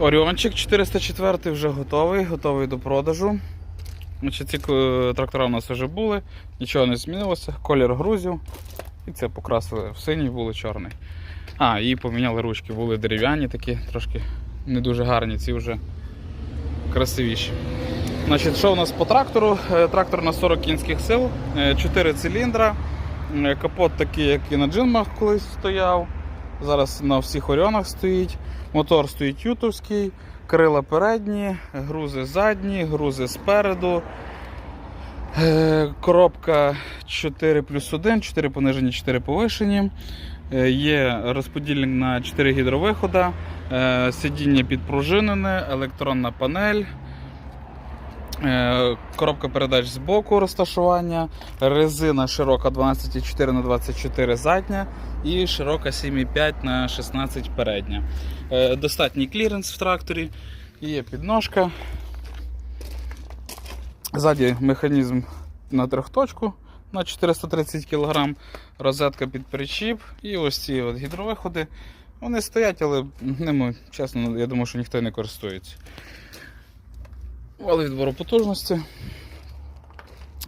Оріончик 404 вже готовий, готовий до продажу. Значить, ці е, трактора у нас вже були, нічого не змінилося, колір грузів. І це покрасили в синій, були чорний. А, і поміняли ручки, були дерев'яні такі, трошки не дуже гарні, ці вже красивіші. Значить, що у нас по трактору? Е, Трактор на 40 кінських сил, 4 циліндра, е, капот такий, як і на джинмах колись стояв. Зараз на всіх оріонах стоїть. Мотор стоїть ютовський, крила передні, грузи задні, грузи спереду. Е, Коробка 4 плюс 1, 4 понижені, 4 повишені. Е, Є розподільник на 4 гідровихода, е, сидіння підпружинене, електронна панель. Е, Коробка передач з боку розташування, резина широка 12,4 на 24 задня і широка 7,5 на 16 передня. Е, Достатній кліренс в тракторі, є підножка. Ззаді механізм на трьохточку на 430 кг, розетка під причіп і ось ці от гідровиходи. Вони стоять, але ними, чесно, я думаю, що ніхто не користується. Вал відбору потужності.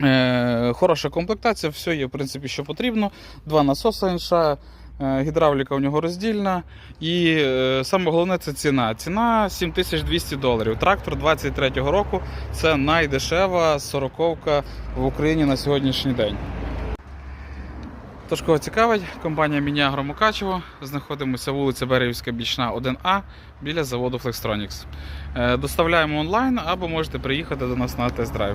Е, хороша комплектація, все є, в принципі, що потрібно. Два насоси інша, е, гідравліка у нього роздільна. І е, саме головне це ціна. Ціна 7200 доларів. Трактор 23-го року це найдешева сороковка в Україні на сьогоднішній день. Тож кого цікавить, компанія Мініагро Мукачево. Знаходимося вулиця Берегівська Бічна 1А біля заводу Flextronics. Е, Доставляємо онлайн або можете приїхати до нас на тест-драйв.